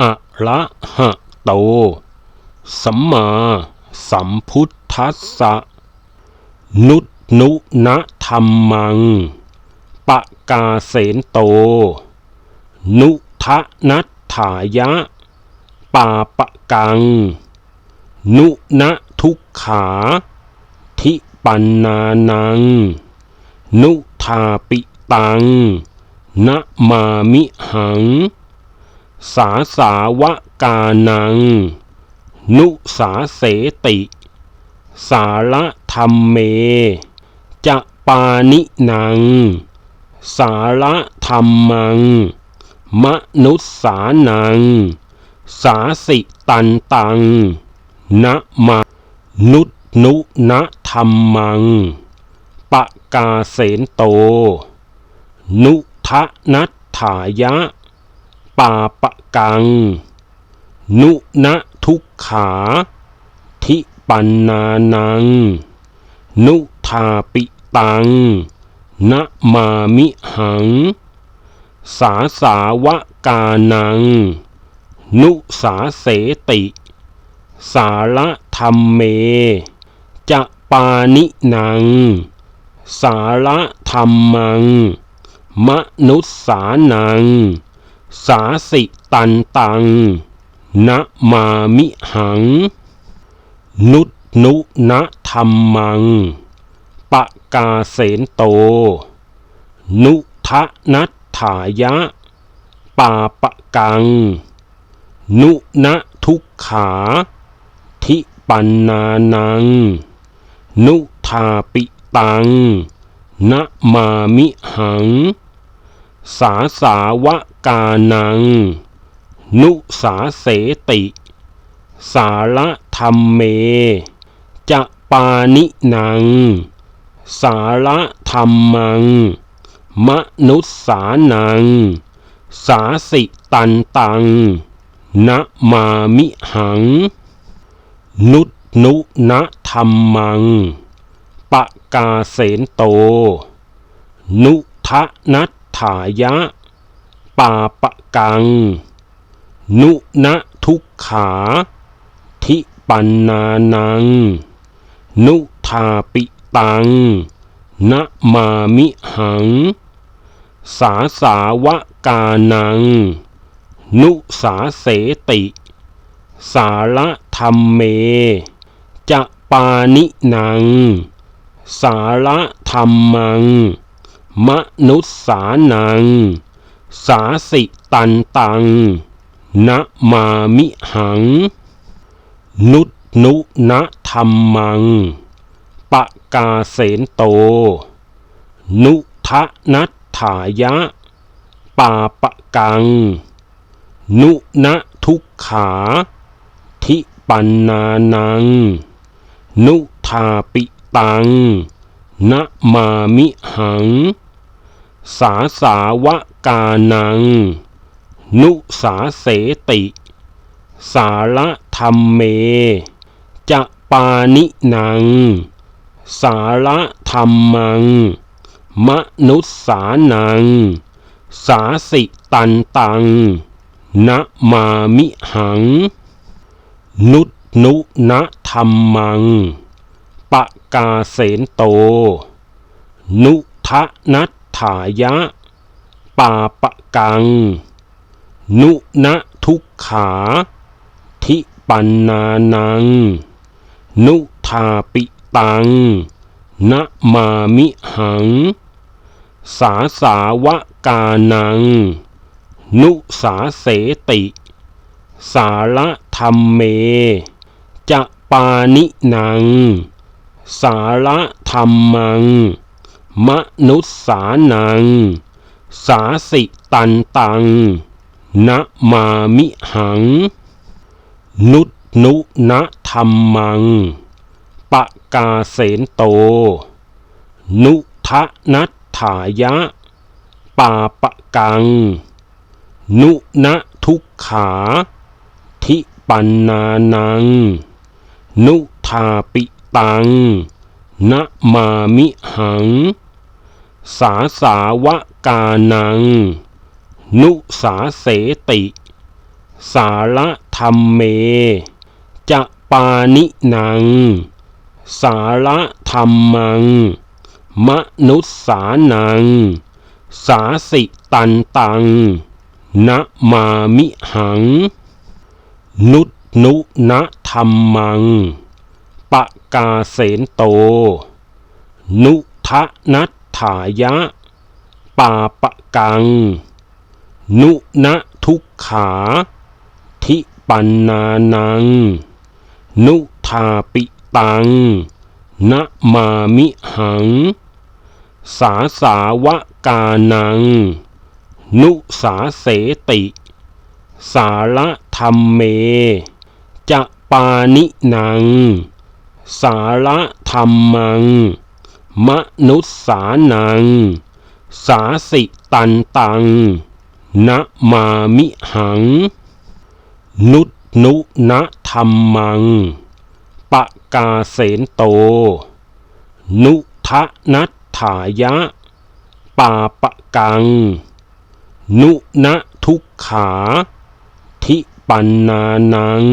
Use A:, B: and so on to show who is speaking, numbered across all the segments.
A: อะระหะโต สัมมาสัมพุทธัสสะ นุตนุนะธรรมัง ปะกาเสนโต นุทะนัตถายะ ปาปะกัง นุนะทุกขา ทิปันนานัง นุทาปิตัง นะมามิหัง สาสาวกานัง นุสาเสติ สาระธรรมเม จะปานินัง สาระธรรมัง มนุษสานัง สาสิตันตัง นะมานุนุนะธรรมัง ปะกาเสนโต นุทะนัตถายะ ปาปะกัง นุนะทุกขา ทิปันนานัง นุทาปิตัง นะมามิหัง สาสาวกานัง นุสาเสติ สาระธรรมเม จะปานินัง สาระธรรมัง มนุษสานัง สาสิตันตัง นะมามิหัง นุตนุนะธรรมัง ปะกาเสนโต นุทะนัตถายะ ปาปะกัง นุนะทุกขา ทิปันนานัง นุทาปิตัง นะมามิหัง สาสาวกานัง นุสาเสติ สารธรรมเม จะปานินัง สารธรรมัง มนุษสานัง สาสิตันตัง นะมามิหัง นุนุนะธรรมัง ปะกาเสนโต นุทะนัต ถายะ ปาปะกัง นุนะทุกขา ทิปันนานัง นุทาปิตัง นะมามิหัง สาสาวกานัง นุสาเสติ สารธรรมเม จะปานินัง สารธรรมัง มนุษสานัง สาสิตันตัง นะมามิหัง นุตนุนะธรรมัง ปะกาเสนโต นุทะนัตถายะ ปาปะกัง นุนะทุกขา ทิปันนานัง นุทาปิตังนะมามิหัง สาสาวกานัง นุสาเสติ สารธรรมเม จะปานินัง สารธรรมัง มนุษสานัง สาสิตันตัง นะมามิหัง นุนุนะธรรมัง ปะกาเสนโต นุทะนัต ถายะ ปาปะกัง นุนะทุกขา ทิปันนานัง นุทาปิตัง นะมามิหัง สาสาวกานัง นุสาเสติ สารธรรมเม จะปานินัง สารธรรมัง มนุษสานัง สาสิตันตังนะมามิหัง นุตนุนะธรรมัง ปะกาเสนโต นุทะนัตถายะ ปาปะกัง นุนะทุกขา ทิปันนานัง นุทาปิตังนะมามิหัง สาสาวกานัง นุสาเสติ สารธรรมเม จะปานินัง สารธรรมัง มนุสสานัง สาสิตันตัง นะมามิหัง นุนุนะธรรมังปะกาเสนโต นุทะนัต ถายะ ปาปะกัง นุนะทุกขา ทิปันนานัง นุทาปิตัง นะมามิหัง สาสาวกานัง นุสาเสติ สารธรรมเม จะปานินัง สารธรรมัง มนุสสานัง สาสิตันตังนะมามิหัง นุตนุนะธรรมัง ปะกาเสนโต นุทะนัตถายะ ปาปะกัง นุนะทุกขา ทิปันนานัง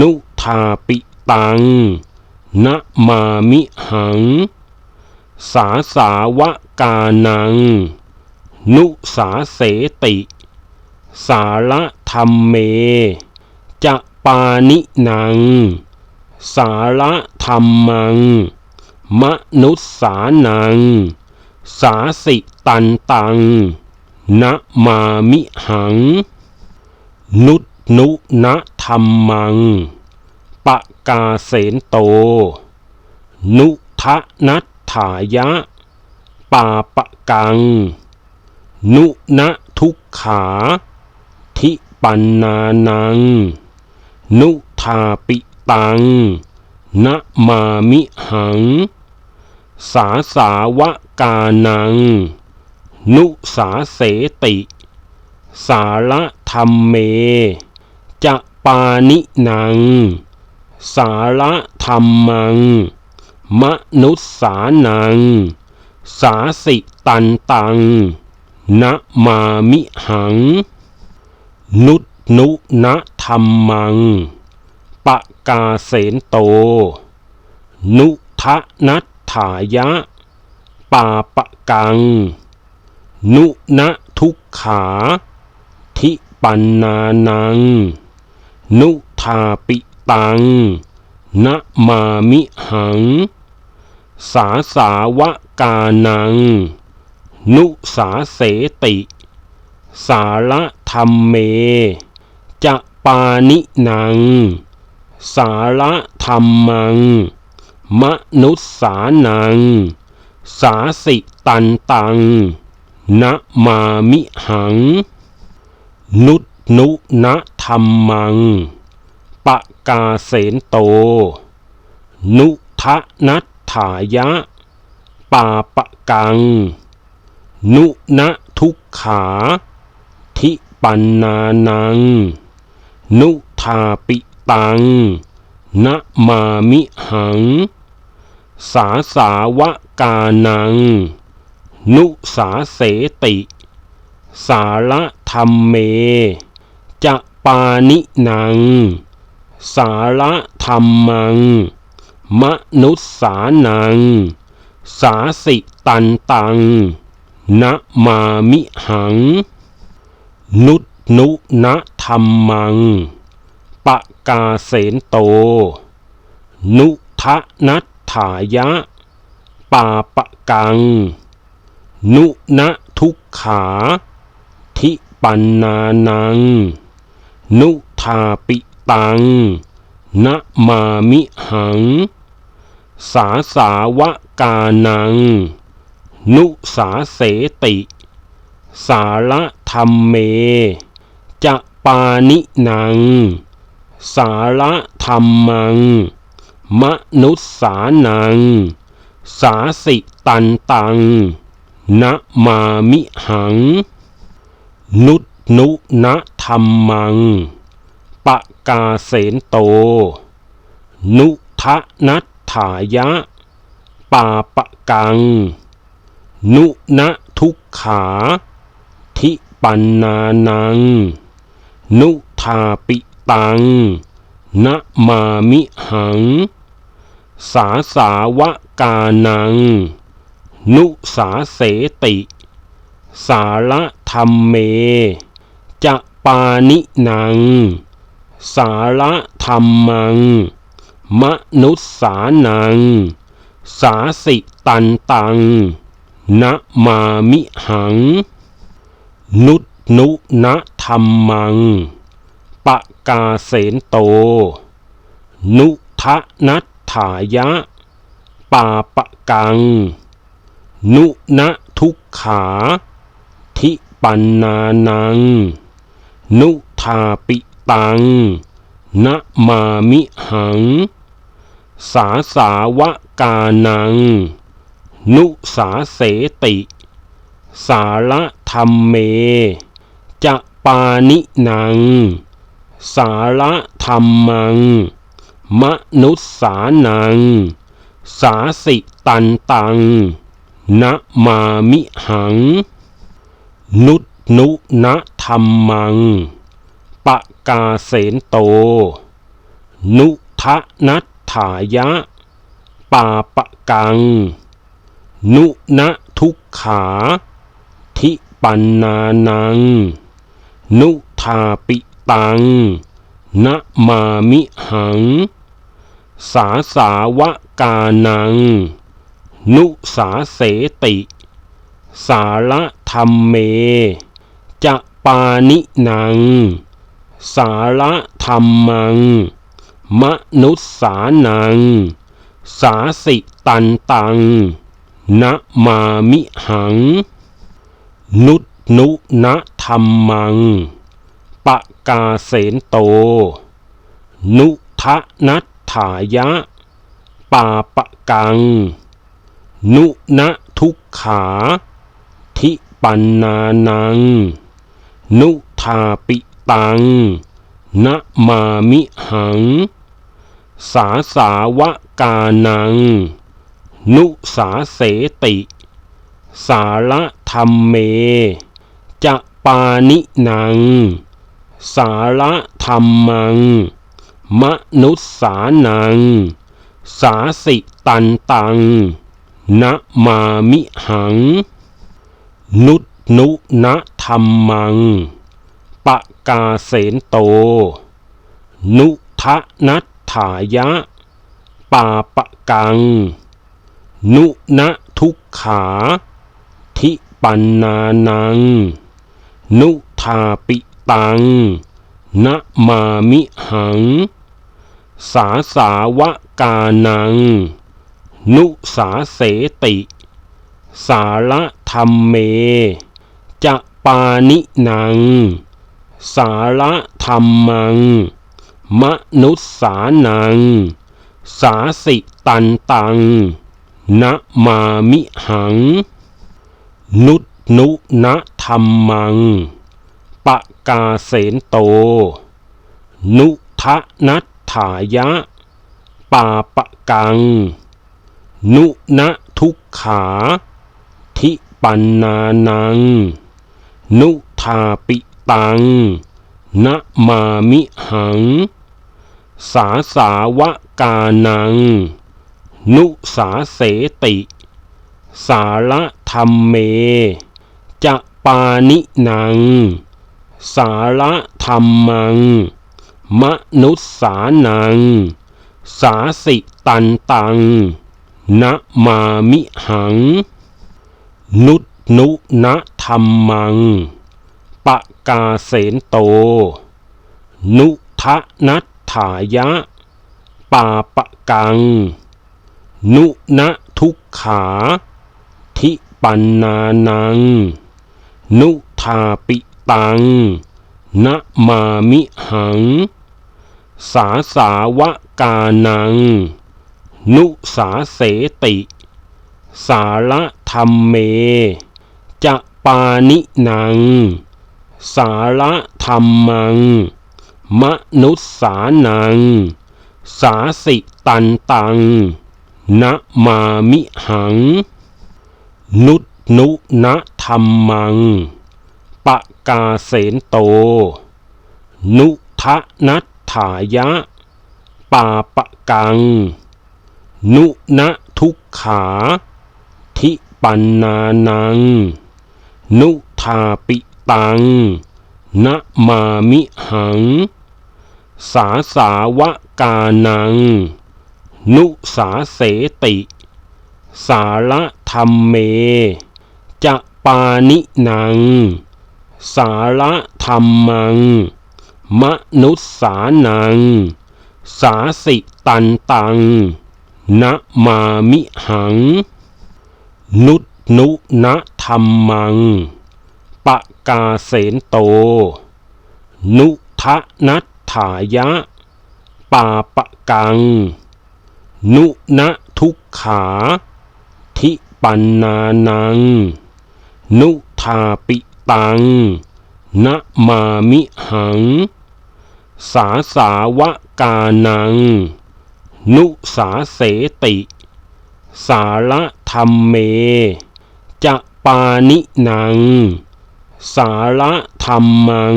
A: นุทาปิตังนะมามิหัง สาสาวกานัง นุสาเสติ สารธรรมเม จะปานินัง สารธรรมัง มนุสสานัง สาสิตันตัง นะมามิหัง นุนุนะธรรมัง ปะกาเสนโต นุทะนัต ถายะ ปาปะกัง นุนะทุกขา ทิปันนานัง นุทาปิตัง นะมามิหัง สาสาวกานัง นุสาเสติ สารธรรมเม จะปานินัง สารธรรมัง มนุสสานัง สาสิตันตังนะมามิหัง นุตนุนะธรรมัง ปะกาเสนโต นุทะนัตถายะ ปาปะกัง นุนะทุกขา ทิปันนานัง นุทาปิตังนะมามิหัง สาสาวกานัง นุสาเสติ สารธรรมเม จะปานินัง สารธรรมัง มนุสสานัง สาสิตันตัง นะมามิหัง นุนุนะธรรมัง ปะกาเสนโต นุทะนัต ถายะ ปาปะกัง นุนะทุกขา ทิปันนานัง นุทาปิตัง นะมามิหัง สาสาวกานัง นุสาเสติ สารธรรมเม จะปานินัง สารธรรมัง มนุสสานัง สาสิตันตังนะมามิหัง นุตนุนะธรรมัง ปะกาเสนโต นุทะนัตถายะ ปาปะกัง นุนะทุกขา ทิปันนานัง นุทาปิตังนะมามิหัง สาสาวกานัง นุสาเสติ สารธรรมเม จะปานินัง สารธรรมัง มนุษสานัง สาสิตันตัง นะมามิหัง นุนุนะธรรมัง ปะกาเสนโต นุทะนัต ถายะ ปาปะกัง นุนะทุกขา ทิปันนานัง นุทาปิตัง นะมามิหัง สาสาวกานัง นุสาเสติ สารธรรมเม จะปานินัง สารธรรมัง มนุษสานัง สาสิตันตัง นะมามิหัง นุตนุนะธรรมัง ปะกาเสนโต นุทะนัตถายะ ปาปะกัง นุนะทุกขา ทิปันนานัง นุทาปิตังนะมามิหัง สาสาวกานัง นุสาเสติ สารธรรมเม จะปานินัง สารธรรมัง มนุษสานัง สาสิตันตัง นะมามิหัง นุนุนะธรรมัง ปะกาเสนโต นุทะนัต ถายะ ปาปะกัง นุนะทุกขา ทิปันนานัง นุทาปิตัง นะมามิหัง สาสาวกานัง นุสาเสติ สารธรรมเม จะปานินัง สารธรรมัง มนุษสานัง สาสิตันตัง นะมามิหัง นุตนุนะธรรมัง ปะกาเสนโต นุทะนัตถายะ ปาปะกัง นุนะทุกขา ทิปันนานัง นุทาปิตังนะมามิหัง สาสาวกานัง นุสาเสติ สารธรรมเม จะปานินัง สารธรรมัง มนุษสานัง สาสิตันตัง นะมามิหัง นุนุนะธรรมัง ปะกาเสนโต นุทะนัต ถายะ ปาปะกัง นุนะทุกขา ทิปันนานัง นุทาปิตัง นะมามิหัง สาสาวกานัง นุสาเสติ สารธรรมเม จะปานินัง สารธรรมัง มนุษสานัง สาสิตันตังนะมามิหัง นุตนุนะธรรมัง ปะกาเสนโต นุทะนัตถายะ ปาปะกัง นุนะทุกขา ทิปันนานัง นุทาปิตังนะมามิหัง สาสาวกานัง นุสาเสติ สารธรรมเม จะปานินัง สารธรรมัง มนุษสานัง สาสิตันตัง นะมามิหัง นุนุนะธรรมัง ปะกาเสนโต นุทะนัต ถายะ ปาปะกัง นุนะทุกขา ทิปันนานัง นุทาปิตัง นะมามิหัง สาสาวกานัง นุสาเสติ สารธรรมเม จะปานินัง สารธรรมัง มนุสสานัง สาสิตันตัง นะมามิหัง นุนุนะธรรมัง ปะกาเสนโต นุทะนัตถายะ ปาปะกัง นุนะทุกขา ทิปันนานัง นุทาปิตัง นะมามิหัง สาสาวกานัง นุสาเสติ สารธรรมเม จะปานินัง สารธรรมัง มนุสสานัง สาสิตันตัง นะมามิหัง นุนุนะธรรมังปะ กาเสนโต นุทะนัตถายะ ปาปะกัง นุนะทุกขา ทิปันนานัง นุทาปิตัง นะมามิหัง สาสาวกานัง นุสาเสติ สาระธรรมเม จะปานินัง สาระธรรมัง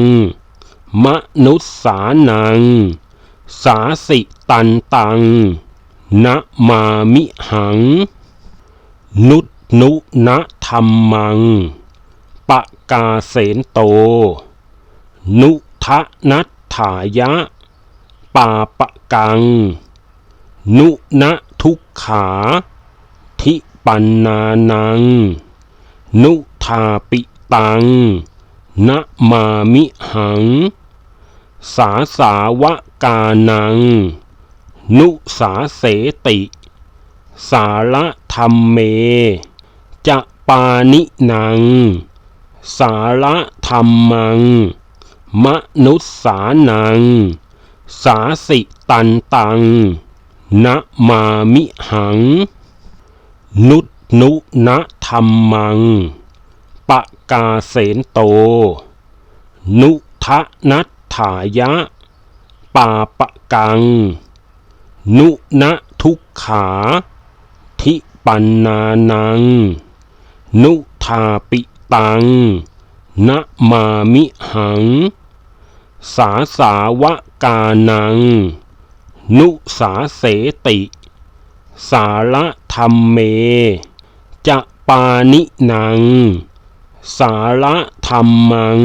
A: มนุสสานัง สาสิตันตัง นะมามิหัง นุนุนะธรรมัง ปะกาเสนโต นุทะนัตถายะ ปาปะกัง นุนะทุกขา ทิปันนานัง นุทาปิ ตังนะมามิหัง สาสาวกานัง นุสาเสติ สารธรรมเม จะปานินัง สารธรรมัง มนุสสานัง สาสิตันตังนะมามิหัง นุนุนะธรรมังปะ กาเสนโต นุทะนัตถายะ ปาปะกัง นุนะทุกขา ทิปันนานัง นุทาปิตัง นะมามิหัง สาสาวกานัง นุสาเสติ สาระธรรมเม จะปานินัง สาระธรรมัง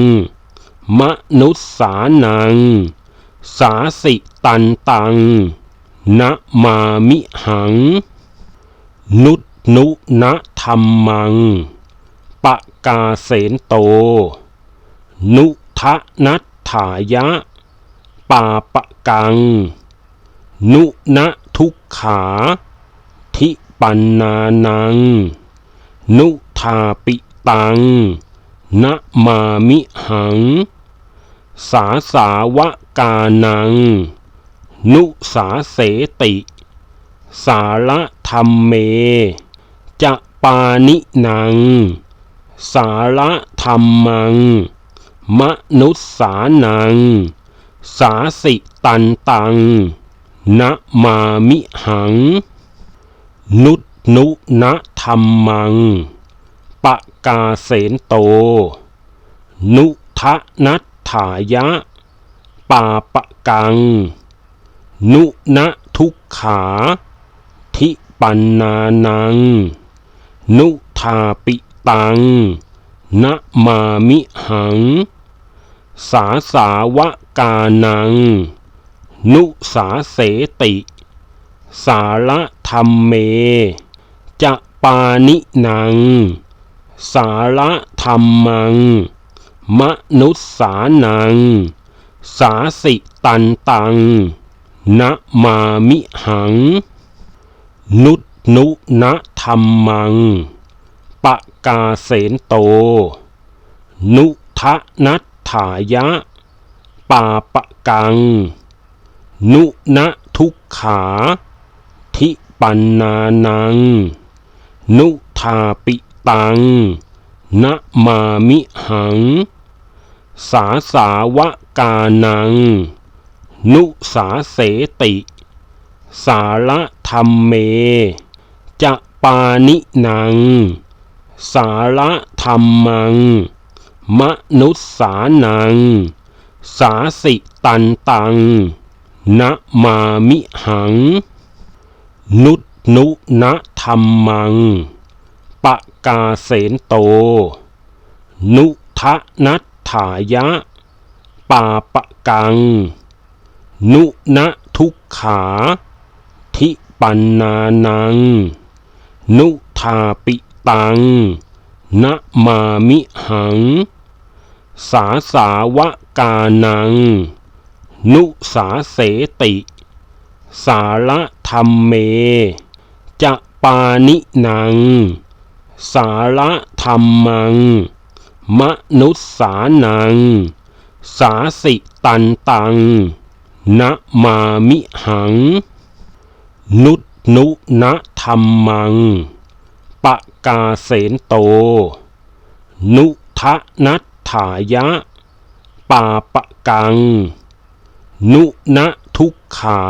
A: มนุสสานัง สาสิตันตัง นะมามิหัง นุนุนะธรรมัง ปะกาเสนโต นุทะนัตถายะ ปาปะกัง นุนะทุกขา ทิปันนานัง นุทาปิ ตังนะมามิหัง สาสาวกานัง นุสาเสติ สารธรรมเม จะปานินัง สารธรรมัง มนุสสานัง สาสิตันตังนะมามิหัง นุนุนะธรรมังปะ กาเสนโต นุทะนัตถายะ ปาปะกัง นุนะทุกขา ทิปันนานัง นุทาปิตัง นะมามิหัง สาสาวกานัง นุสาเสติ สาระธรรมเม จะปานินัง สาระธรรมัง มนุสสานัง สาสิตันตัง นะมามิหัง นุนุนะธรรมัง ปะกาเสนโต นุทะนัตถายะปปาปะกัง นุณทุกขา ทิปันนานัง นุทาปิ ตังนะมามิหัง สาสาวกานัง นุสาเสติ สารธรรมเม จะปานินัง สารธรรมัง มนุษสานัง สาสิตันตังนะมามิหัง นุตนุนะธรรมังปะ กาเสนโต นุทะนัตถายะ ปาปะกัง นุณทุกขา ทิปันนานัง นุทาปิตัง นะมามิหัง สาสาวกานัง นุสาเสติ สาระธรรมเม จะปานินัง สาระธรรมัง มนุษสานัง สาสิตันตัง นะมามิหัง นุตนุนะธรรมัง ปะกาเสนโต นุทะนัตถายะ ปาปะกัง นุณทุกขา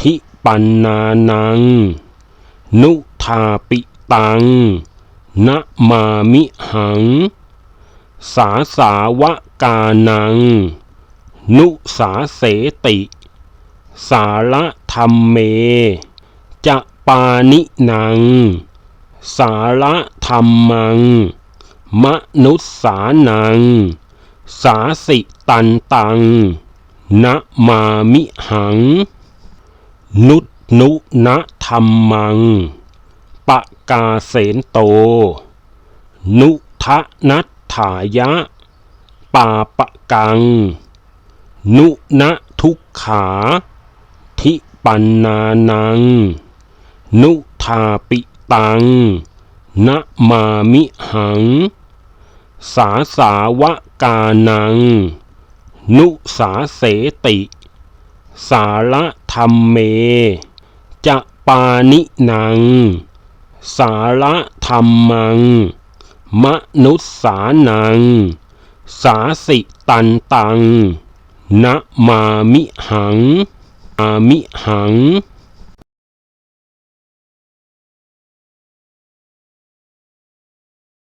A: ทิปันนานัง นุทาปิ ตังนะมามิหัง สาสาวกานัง นุสาเสติ สารธรรมเม จะปานินัง สารธรรมัง มนุษสานัง สาสิตันตังนะมามิหัง นุตนุนะธรรมังปะ กาเสนโต นุทะนัตถายะ ปาปะกัง นุณทุกขา ทิปันนานัง นุทาปิตัง นะมามิหัง สาสาวกานัง นุสาเสติ สาระธรรมเม จะปานินัง สาระธรรมัง มนุษสานัง สาสิตันตังนะมามิหังอามิหัง